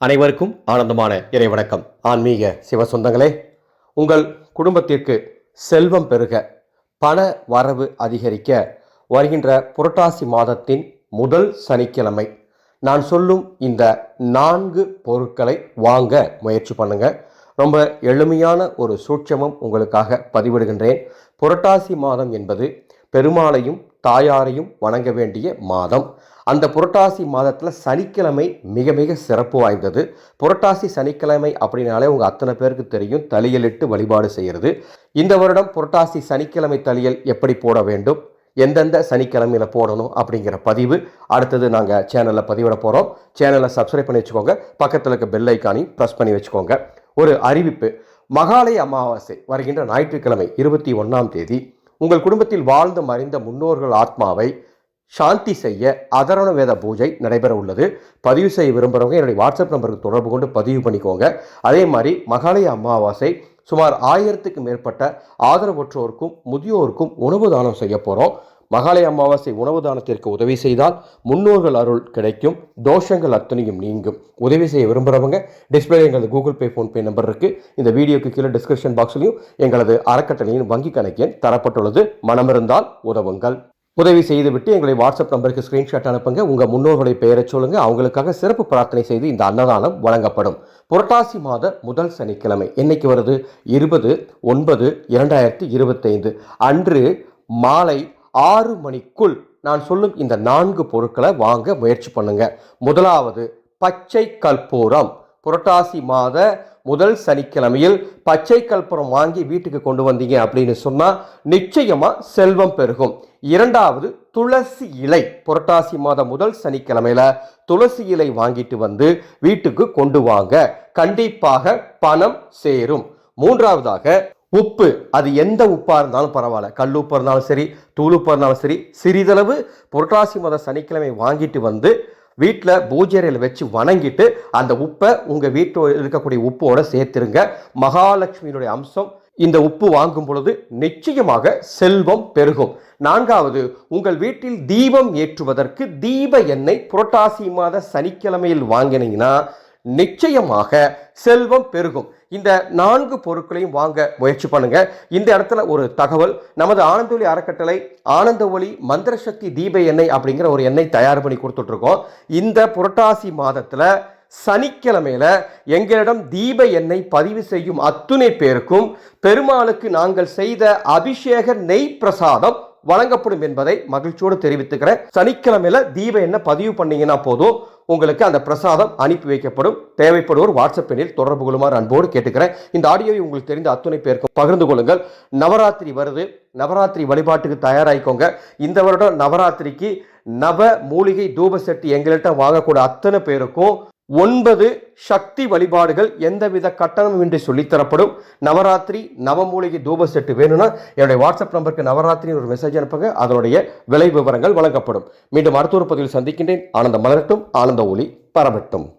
அனைவருக்கும் ஆனந்தமான இறைவணக்கம். ஆன்மீக சிவ சொந்தங்களே உங்கள் குடும்பத்திற்கு செல்வம் பெருக பண வரவு அதிகரிக்க வருகின்ற புரட்டாசி மாதத்தின் முதல் சனிக்கிழமை நான் சொல்லும் இந்த நான்கு பொருட்களை வாங்க முயற்சி பண்ணுங்க. ரொம்ப எளிமையான ஒரு சூட்சமம் உங்களுக்காக பதிவிடுகின்றேன். புரட்டாசி மாதம் என்பது பெருமாளையும் தாயாரையும் வணங்க வேண்டிய மாதம். அந்த புரட்டாசி மாதத்தில் சனிக்கிழமை மிக மிக சிறப்பு வாய்ந்தது. புரட்டாசி சனிக்கிழமை அப்படின்னாலே உங்கள் அத்தனை பேருக்கு தெரியும். தளியலிட்டு வழிபாடு செய்கிறது இந்த வருடம் புரட்டாசி சனிக்கிழமை தளியல் எப்படி போட வேண்டும்? எந்தெந்த சனிக்கிழமையில் போடணும் அப்படிங்கிற பதிவு. அடுத்தது நாங்கள் சேனலில் பதிவிட போகிறோம் சேனலை சப்ஸ்கிரைப் பண்ணி வச்சுக்கோங்க. பக்கத்தில் இருக்க பெல் ஐக்கானையும் ப்ரெஸ் பண்ணி வச்சுக்கோங்க. ஒரு அறிவிப்பு. மகாலய அமாவாசை வருகின்ற ஞாயிற்றுக்கிழமை இருபத்தி ஒன்றாம் தேதி. உங்கள் குடும்பத்தில் வாழ்ந்து மறைந்த முன்னோர்கள் ஆத்மாவை சாந்தி செய்ய அதரண வேத பூஜை நடைபெற உள்ளது. பதிவு செய்ய விரும்புகிறவங்க என்னுடைய வாட்ஸ்அப் நம்பருக்கு தொடர்பு கொண்டு பதிவு பண்ணிக்கோங்க. அதே மாதிரி மகாலய அமாவாசை சுமார் ஆயிரத்துக்கு மேற்பட்ட ஆதரவற்றோருக்கும் முதியோருக்கும் உணவு தானம் செய்ய போகிறோம் மகாலய அமாவாசை உணவு தானத்திற்கு உதவி செய்தால் முன்னோர்கள் அருள் கிடைக்கும் தோஷங்கள் அத்தனையும் நீங்கும். உதவி செய்ய விரும்புகிறவங்க டிஸ்பிளே எங்களது கூகுள் பே ஃபோன்பே நம்பர் இருக்குது இந்த வீடியோக்கு கீழே டிஸ்கிரிப்ஷன் பாக்ஸ்லையும் எங்களது அறக்கட்டளையின் வங்கி கணக்கெண் தரப்பட்டுள்ளது. மனமிருந்தால் உதவுங்கள். உதவி செய்துவிட்டு எங்களை வாட்ஸ்அப் நம்பருக்கு ஸ்கிரீன்ஷாட் அனுப்புங்க. உங்கள் முன்னோர்களை பெயரை சொல்லுங்க. அவங்களுக்காக சிறப்பு பிரார்த்தனை செய்து இந்த அன்னதானம் வழங்கப்படும். புரட்டாசி மாத முதல் சனிக்கிழமை என்னைக்கு வருது? இருபது ஒன்பது இரண்டாயிரத்தி இருபத்தைந்து. அன்று மாலை ஆறு மணிக்குள் நான் சொல்லும் இந்த நான்கு பொருட்களை வாங்க முயற்சி பண்ணுங்க. முதலாவது பச்சை கற்பூரம். புரட்டாசி மாத முதல் சனிக்கிழமையில் பச்சை கற்பூரம் வாங்கி வீட்டுக்கு கொண்டு வந்தீங்க அப்படின்னு சொன்னால் நிச்சயமாக செல்வம் பெருகும். இரண்டாவது துளசி இலை. புரட்டாசி மாதம் முதல் சனிக்கிழமையில் துளசி இலை வாங்கிட்டு வந்து வீட்டுக்கு கொண்டு வாங்க. கண்டிப்பாக பணம் சேரும். மூன்றாவதாக உப்பு அது எந்த உப்பாக இருந்தாலும் பரவாயில்ல. கல் உப்பா இருந்தாலும் சரி தூள் உப்பா இருந்தாலும் சரி சிறிதளவு புரட்டாசி மாத சனிக்கிழமை வாங்கிட்டு வந்து வீட்டில் பூஜைறையில் வச்சு வணங்கிட்டு அந்த உப்பை உங்கள் வீட்டில் இருக்கக்கூடிய உப்போட சேர்த்துருங்க. மகாலட்சுமியினுடைய அம்சம் இந்த உப்பு வாங்கும் பொழுது நிச்சயமாக செல்வம் பெருகும். நான்காவது உங்கள் வீட்டில் தீபம் ஏற்றுவதற்கு தீப எண்ணெய் புரட்டாசி மாத சனிக்கிழமையில் வாங்கினீங்கன்னா நிச்சயமாக செல்வம் பெருகும். இந்த நான்கு பொருட்களையும் வாங்க முயற்சி பண்ணுங்க. இந்த இடத்துல ஒரு தகவல் நமது ஆனந்தொலி அறக்கட்டளை ஆனந்த ஒளி மந்திர சக்தி தீப எண்ணெய் அப்படிங்கிற ஒரு எண்ணெய் தயார் பண்ணி கொடுத்துட்ருக்கோம். இந்த புரட்டாசி மாதத்தில் சனிக்கிழமையில எங்களிடம் தீப எண்ணெய் பதிவு செய்யும் அத்துணை பேருக்கும் பெருமாளுக்கு நாங்கள் செய்த அபிஷேக நெய் பிரசாதம் வழங்கப்படும் என்பதை மகிழ்ச்சியோடு தெரிவித்துக்கிறேன். சனிக்கிழமையில தீப எண்ணெய் பதிவு பண்ணீங்கன்னா போதும். உங்களுக்கு அந்த பிரசாதம் அனுப்பி வைக்கப்படும். தேவைப்படுவோர் வாட்ஸ்அப் எண்ணில் தொடர்பு கொள்ளுமாறு அன்போடு கேட்டுக்கிறேன். இந்த ஆடியோவை உங்களுக்கு தெரிந்த அத்துணை பேருக்கும் பகிர்ந்து கொள்ளுங்கள். நவராத்திரி வருது. நவராத்திரி வழிபாட்டுக்கு தயாராகிக்கோங்க இந்த வருடம் நவராத்திரிக்கு நவ மூலிகை தூப செட்டு எங்கள்கிட்ட வாங்கக்கூடிய அத்தனை பேருக்கும் ஒன்பது சக்தி வழிபாடுகள் எந்தவித கட்டணமும் இன்றி சொல்லித்தரப்படும். நவராத்திரி நவமூலிகை தூப செட்டு வேணும்னா என்னுடைய வாட்ஸ்அப் நம்பருக்கு நவராத்திரி ஒரு மெசேஜ் அனுப்புங்க. அதனுடைய விலை விவரங்கள் வழங்கப்படும். மீண்டும் அடுத்த ஒரு பதிவில் சந்திக்கின்றேன். ஆனந்த மலரட்டும் ஆனந்த ஒளி பரவட்டும்.